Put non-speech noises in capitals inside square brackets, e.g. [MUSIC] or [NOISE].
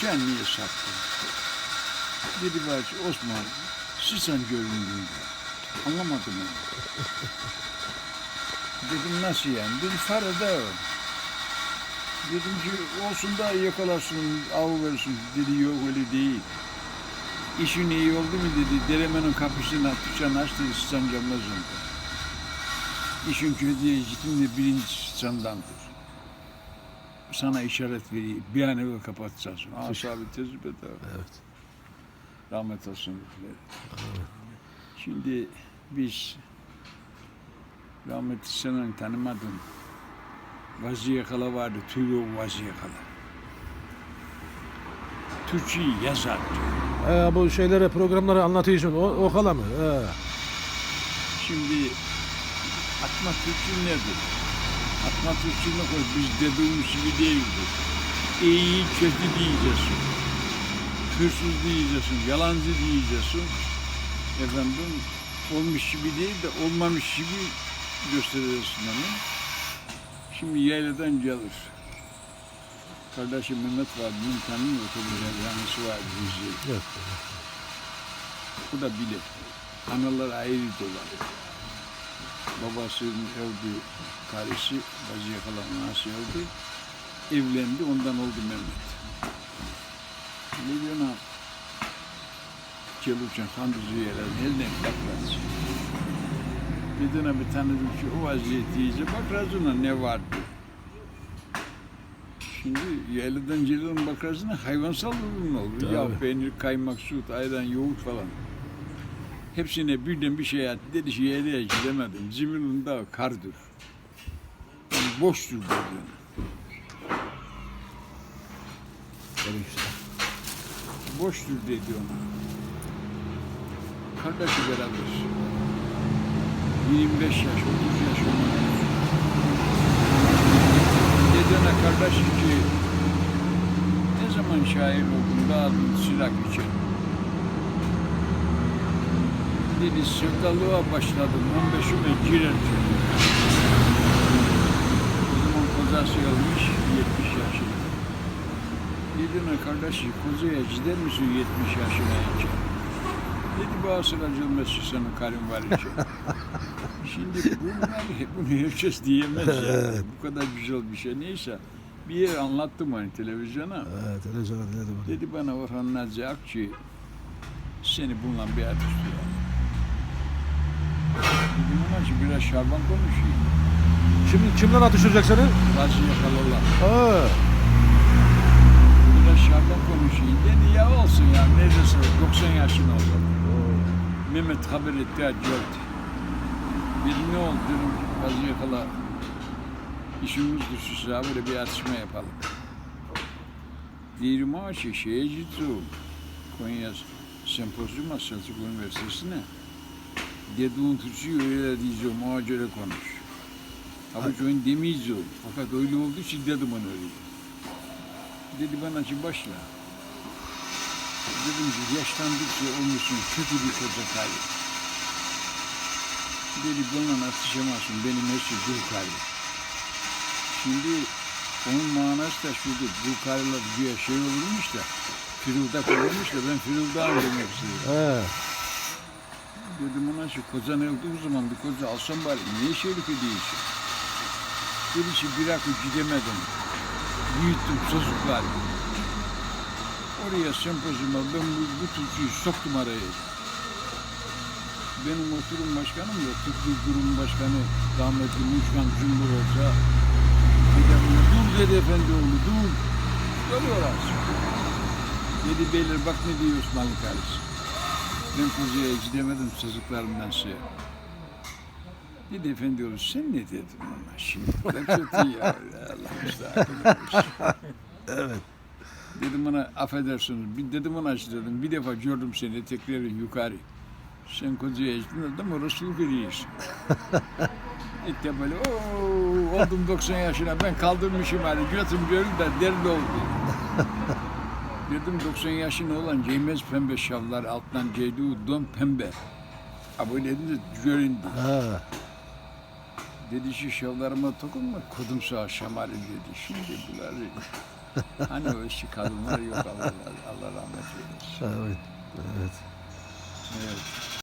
Sen niye sattın? Dedi bak Osman, Sisan göründüğünde. Anlamadım onu. Dedim nasıl yani? Dedi Farada o. Dedim ki olsun da yakalarsın, av versin. Dedi yok öyle değil. İşin iyi oldu mu dedi. Deremenin kapısına tuşan açtı Sisan camazında. İşin kötüye gittim de birinci Sisan'dandır. Sana işaret vereyim. Bir an evvel kapatacaksın. Asabi tezbet abi. Evet. Rahmet olsun. Şimdi biz rahmetli senin tanımadın. Vaziye Kala vardı. Tüylü Vaziye Kala. Türkçeyi yazardı. Ee, bu şeylere programları anlatıyorsun. O, o kala mı? Ee. Şimdi atma Türkçe nedir? Ne koy? Biz dediğimiz gibi değildir. İyi kötü diyeceksin. Hırsız diyeceksin, yalancı diyeceksin. Efendim olmuş gibi değil de olmamış gibi göstereceksin onu. Şimdi yayladan gelir. Kardeşim Mehmet var, benim tanımıyor tabii yanlısı var bizi. Evet. Bu da bilir. Analar ayrı dolar. Babasının öldü, karısı, bazı yakalan öldü. Evlendi, ondan oldu Mehmet. Diyorsun Gelirken kandıcı yerler, eline bakmaz. Dediğine bir tanıdım ki o vaziyeti iyice bak razına ne vardı. Şimdi yayladan gelirim bakarsın hayvansal ürün olur. Tabii. Ya peynir, kaymak, süt, ayran, yoğurt falan. Hepsine birden bir şey attı. Dedi ki yaylaya gidemedim. Cimrinin dağı kardır. Yani boştur dedi. Boştur dedi ona. Kardeşi beraber. 25 yaş, 30 yaş onlar. Dedene kardeşi ki ne zaman şair oldun dağıldın silah için. Dedi sevdalığa başladım 15'ime girerken. O zaman kozası olmuş 70 yaşında. Dedene kardeşi kozaya gider misin 70 yaşına için? Dedi bu sıracılmaz senin karın var için. [LAUGHS] Şimdi bunlar, bunu herkes diyemez ya. Bu kadar güzel bir şey. Neyse bir yer anlattım hani televizyona. Evet, televizyonda dinledim bunu. Dedi bana Orhan Nazi Akçı seni bununla bir at istiyor. Dedim ona ki biraz şarban konuşayım. Şimdi kimden atıştıracak seni? Bazı yakalalar. Aa, Biraz şarban konuşayım. Dedi ya olsun ya neredeyse 90 yaşında oldu. Mehmet haber etti ya gördü. Dedi ne oldu dedim bazı yakala. İşimiz düşüşse böyle bir atışma yapalım. Diyelim ama şey, şeye gittim. Konya Sempozyuma Selçuk Üniversitesi'ne. Dediğin Türkçeyi öyle diyeceğim, ona göre konuş. Halbuki ben demeyeceğim. Fakat öyle olduğu için dedim ona öyle. Dedi bana ki başla. Dedim ki yaşlandıkça olmuşsun kötü bir koca karı. Dedi bununla atışamazsın benim her şey dul karı. Şimdi onun manası da şudur. Bu karılar güya şey olurmuş da Firuldak olurmuş da ben Firuldak'ım demek istiyorum. Dedim ona şu kocan öldüğü zaman bir koca alsam bari niye şeylik ediyorsun? Dedi ki bir akı gidemedim. Büyüttüm çocuklar. Oraya sempozyuma ben bu, bu Türkçüyü soktum araya. Benim oturum başkanım da Türkçü Kurum Başkanı rahmetli Muşkan Cumhur olsa dur dedi efendi oğlu dur. Görüyorlar. Dedi beyler bak ne diyor Osmanlı karısı. Ben Kocaeli'ye gidemedim çocuklarımdan şey. Dedi efendi olur sen ne dedin ona şimdi? [LAUGHS] Ne kötü ya. Allah müstahakını [LAUGHS] Evet. Dedim ona affedersiniz. Bir dedim ona işte dedim. Bir defa gördüm seni tekrar yukarı. Sen Kocaeli'ye gittin adam orasılık [LAUGHS] ediyorsun. İlk de böyle oldum 90 yaşına ben kaldırmışım hani götüm görün de derdi oldu. Dedim 90 yaşında olan giymez pembe şallar alttan giydiği don pembe. Ha böyle dedi de göründü. Ha. Dedi şu şallarıma dokunma kodum sağ şamarı dedi. Şimdi bunları [LAUGHS] hani o eski kadınlar yok Allah, Allah rahmet eylesin. Evet. Evet. Evet.